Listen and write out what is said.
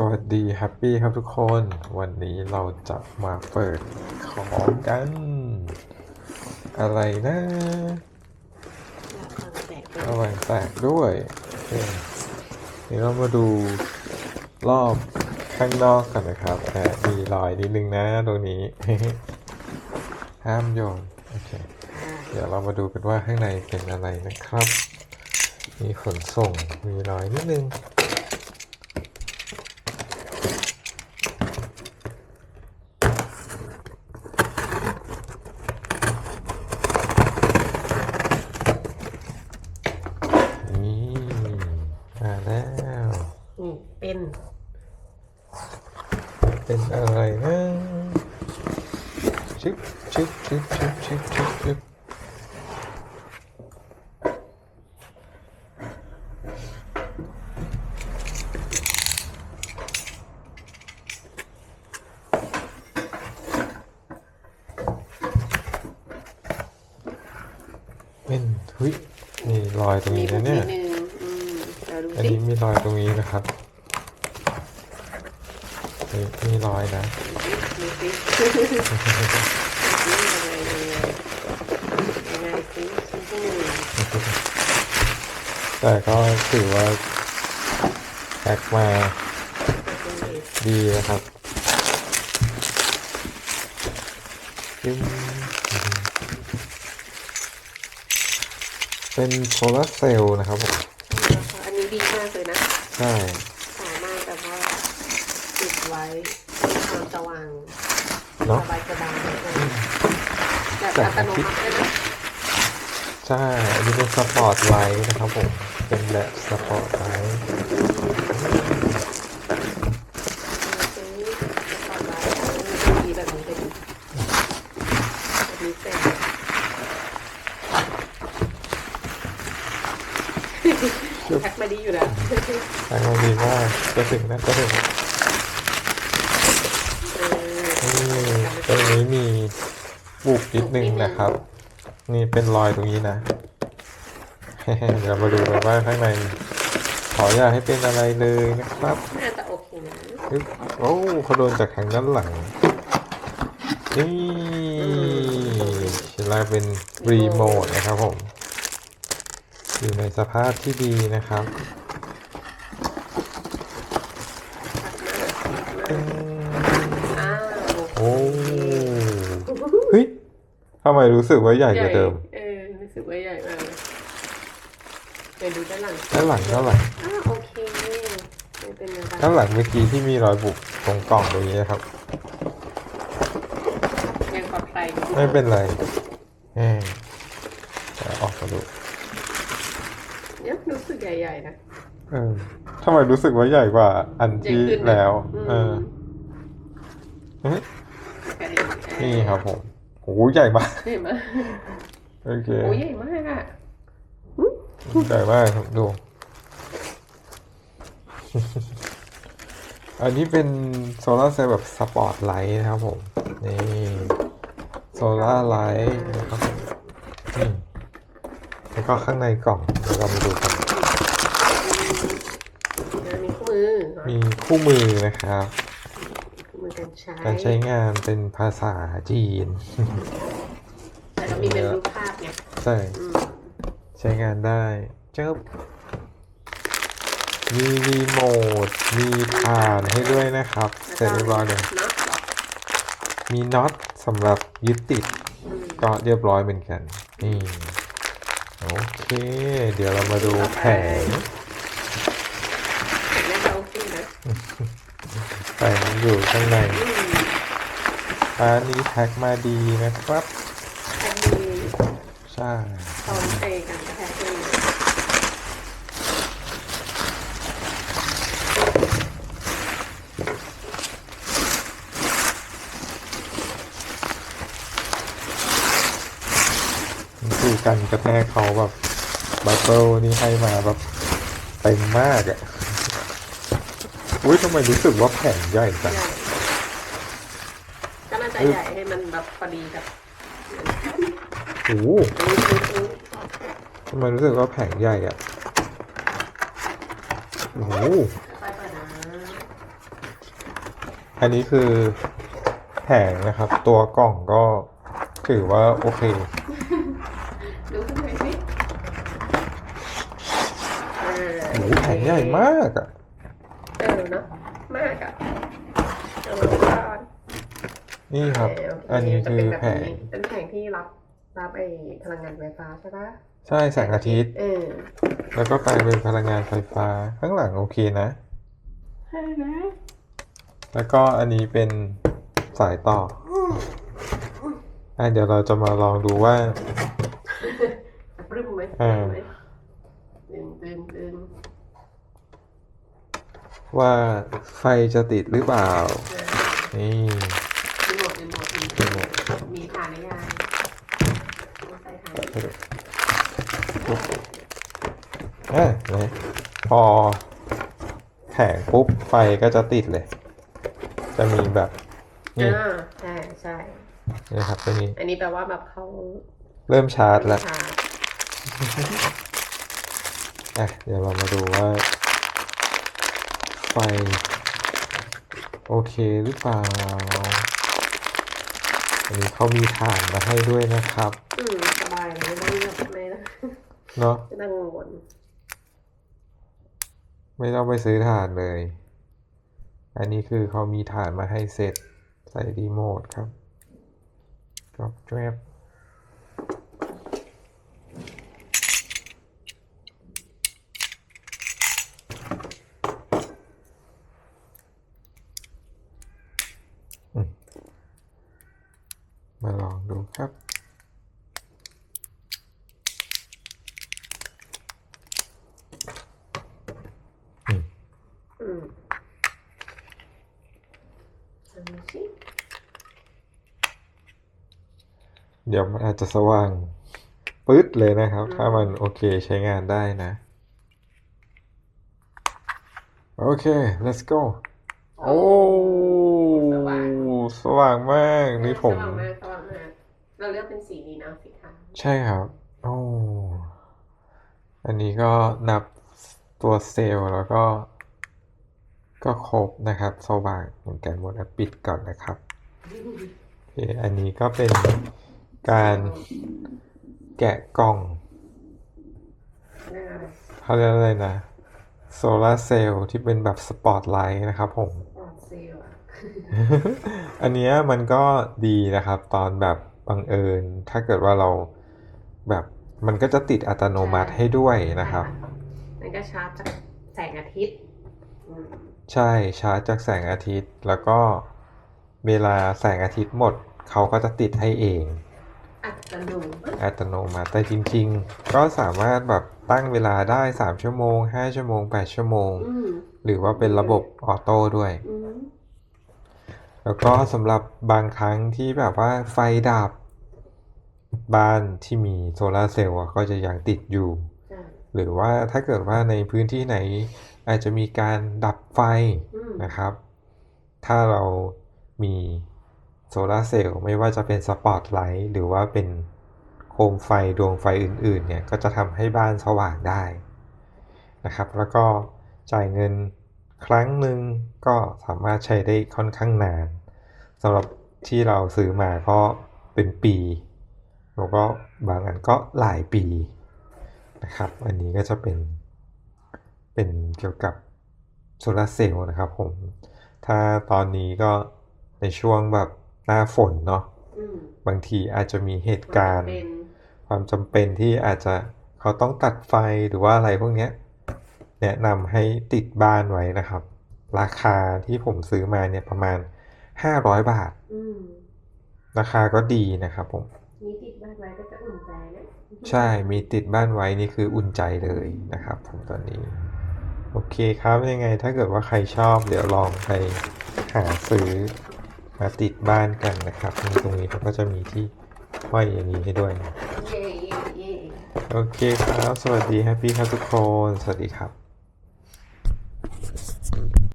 สวัสดีแฮปปี้ครับทุกคน วันนี้เราจะมาเปิดของกัน อะไรนะระวังแตกด้วยระวังแตกด้วยโอเคนี่เรามาดูรอบข้างนอกกันนะครับแต่มีรอยนิดนึงนะตรงนี้ ห้ามโยนโอเคเดี๋ยวเรามาดูกันว่าข้างในเป็นอะไรนะครับ มีขนส่งมีรอยนิดนึง นี่มาแล้ว นี่เป็น เป็นอะไรนะชึ บชึบชึบชึบชึบชึบชึบเป็นเฮ้ยมีรอยตรงมีนี้นะเนี่นิยดนึงอืมเราดูอันสินี้มีรอยตรงนี้นะครับนี่มีรอยนะ ดูสิ นี่ยังไงเนี่ยยังไงสิชิ้นที่หนึ่งแต่ก็ถือว่าแพ็กมาเป็นเบสดีนะครับจึ๊มเป็นโซลาร์เซลล์นะครับผมอันนี้ดีมากเลยนะ ใช่ สามารถแบบว่าติดไว้ความสว่าง เนาะสบายสบายแบบอัตโนมัติด้วยนะใช่อันนี้เป็นสปอร์ตไลท์นะครับผม เป็นแบบสปอร์ตไลท์ซื้อสปอร์ตไลท์ดีแบบนี้เป็นแบบนี้เป็นแพ็คมาดีอยู่นะแพ็กมาดีมากจะถึงนะจะถึง บุบนิดนึงนะครับ นี่เป็นรอยตรงนี้นะ เดี๋ยวมาดูกันว่าข้างใน ขออย่าให้เป็นอะไรเลยนะครับน่าจะโอเคนะอึ๊บโอ้เขาโดนจากทางด้านหลังนี่ชิ้นแรกเป็นรีโมทนะครับผม อยู่ในสภาพที่ดีนะครับ ทำไมรู้สึกว่าใหญ่กว่าเดิม เออ รู้สึกว่าใหญ่มากเลยเดี๋ยวดูด้านหลังด้านหลังด้านหลังอ้าวโอเคไม่เป็นอะไรด้านหลังเมื่อกี้ที่มีรอยบุบตรงกล่องตรงนี้นะครับ ยังปลอดภัยดีไม่เป็นไรแหมเดี๋ยวออกมาดูเนี่ยรู้สึกใหญ่ๆนะ เออทำไมรู้สึกว่าใหญ่กว่าอันที่ใหญ่ขึ้นนะแล้วอืมเออเฮ้ยกระดิ่งเออนี่ครับผม โอ้โหใหญ่มากเห็นไหมโอเคโอ้ยใหญ่มากอะใหญ่มากครับดู อันนี้เป็นโซลาร์เซลล์แบบสปอร์ตไลท์นะครับผม นี่โซลาร์ไลท์นะครับผมนี่แล้วก็ข้างในกล่องเดี๋ยวเรามาดูกันเดี๋ยวมีคู่มือ มีคู่มือนะครับคู่มือการใช้การใช้งานเป็นภาษาจีน แต่ก็มีเป็นรูปภาพไงใช่ อืมใช้งานได้เจ้ามีรีโมท มีผ่านให้ด้วยนะครับ เสร็จเรียบร้อยเลยน็อตหรอมีน็อตสำหรับยึดติด อืมก็เรียบร้อยเหมือนกัน นี่ โอเค เดี๋ยวเรามาดูแผงแต่น่าจะโอเคนะ แผงอยู่ข้างใน อืม อันนี้แพ็คมาดีนะครับแพ็คดีใช่พร้อมเตะกันแพ็คดีคือกันกระแทกเขาแบบบัตเติลนี่ให้มาแบบเต็มมากอะ่ะ อุ้ยทำไมรู้สึกว่าแผงใหญ่จัง ใหญ่ก็น่าจะใหญ่ให้มันแบบพอดีกับโอ้โหอุ้ยอุ้ยอุ้ยทำไมรู้สึกว่าแผงใหญ่อะ่ะโอ้โหค่อยๆเปิดนะอันนี้คือแผงนะครับ ตัวกล่องก็ถือว่าโอเคดูข้างในสิเออโอ้โหแผงใหญ่มากอะเออเนาะมากอะเอามาก่อน นี่ครับเโเอันนี้คือจะแผเป็นงบบนี้เป็นแผงที่รับรับไอ้พลังงานไฟฟ้าใช่ปะใช่แสงอาทิตย์เออแล้วก็แปลงเป็นพลังงานไฟฟ้าข้างหลังโอเคนะใช่นะ แล้วก็อันนี้เป็นสายต่ออะเดี๋ยวเราจะมาลองดูว่าปรึ้มไหมเออดึงดึงดึงว่าไฟจะติดหรือเปล่าเออนี่ รีโมทรีโมทรี รีโม โม ท ทมีฐานหรือยังใส่ฐาน อะนะ พอแผงปุ๊บไฟก็จะติดเลย จะมีแบบนี่อ่าใช่ใช่นะครับจะมีอันนี้แปลว่าแบบเขาเริ่มชาร์จแล้วชาร์จอะเดี๋ยวเรามาดูว่า ไฟ โอเคหรือเปล่าอันนี้เขามีถ่านมาให้ด้วยนะครับ อืม สบายเลยไม่ต้องแบบไม่ต้องเนาะไม่ต้องกังวล ไม่ต้องไปซื้อถ่านเลย อันนี้คือเขามีถ่านมาให้เสร็จใส่รีโมทครับกรอบแกรบมาลองดูครับ อืม อันนี้สิเดี๋ยวมันอาจจะสว่างปึ๊ดเลยนะครับ ถ้ามันโอเคใช้งานได้นะ โอเค let's go โอ้สว่างสว่างมากนี่ผม สว่างมากสว่างมากเราเลือกเป็นสีนี้เนาะสีขาวใช่ครับ โอ้ อันนี้ก็นับตัวเซลล์แล้วก็ ก็ครบนะครับ สว่างเหมือนกันหมดแล้วปิดก่อนนะครับโอเคอันนี้ก็เป็นการแกะกล่องเรียกอะไรเขาเรียกอะไรนะโซลาร์เซลล์ที่เป็นแบบสปอตไลท์นะครับผมปอดเซลล์อะอันเนี้ยมันก็ดีนะครับ ตอนแบบบังเอิญ ถ้าเกิดว่าเราแบบมันก็จะติดอัตโนมัติให้ด้วยนะครับ มันก็ชาร์จจากแสงอาทิตย์อืม ใช่ชาร์จจากแสงอาทิตย์ แล้วก็เวลาแสงอาทิตย์หมด เขาก็จะติดให้เอง อัตโนมัติอัตโนมัติแต่จริง ๆ ก็สามารถแบบตั้งเวลาได้3ชั่วโมง5ชั่วโมง8ชั่วโมง อืมหรือว่าเป็นระบบออโต้ด้วย อืมแล้วก็สำหรับบางครั้งที่แบบว่าไฟดับ บ้านที่มีโซลาร์เซลล์อะก็จะยังติดอยู่ใช่หรือว่าถ้าเกิดว่าในพื้นที่ไหน อาจจะมีการดับไฟอืมนะครับ ถ้าเรามีโซลาร์เซลล์ไม่ว่าจะเป็นสปอตไลท์หรือว่าเป็นโคมไฟดวงไฟอื่น ๆ เนี่ย ก็จะทำให้บ้านสว่างได้นะครับ แล้วก็จ่ายเงินครั้งหนึ่งก็สามารถใช้ได้ค่อนข้างนานสำหรับที่เราซื้อมาก็เป็นปี แล้วก็บางอันก็หลายปีนะครับ อันนี้ก็จะเป็น เป็นเกี่ยวกับโซลาร์เซลล์นะครับผม ถ้าตอนนี้ก็ในช่วงแบบหน้าฝนเนาะอืมบางทีอาจจะมีเหตุการณ์เป็นความจำเป็นที่อาจจะเขาต้องตัดไฟหรือว่าอะไรพวกเนี้ยแนะนำให้ติดบ้านไว้นะครับ ราคาที่ผมซื้อมาเนี่ยประมาณ500บาทอืมราคาก็ดีนะครับผมมีติดบ้านไว้ก็จะอุ่นใจนะใช่มีติดบ้านไว้นี่คืออุ่นใจเลยนะครับ ผมตอนนี้ โอเคครับยังไงถ้าเกิดว่าใครชอบ เดี๋ยวลองไปหาซื้อมาติดบ้านกันนะครับนี่ตรงนี้เขาก็จะมีที่ห้อยอย่างนี้ให้ด้วยเย่เย่เย่โอเคครับ สวัสดีแฮปปี้ครับทุกคน สวัสดีครับ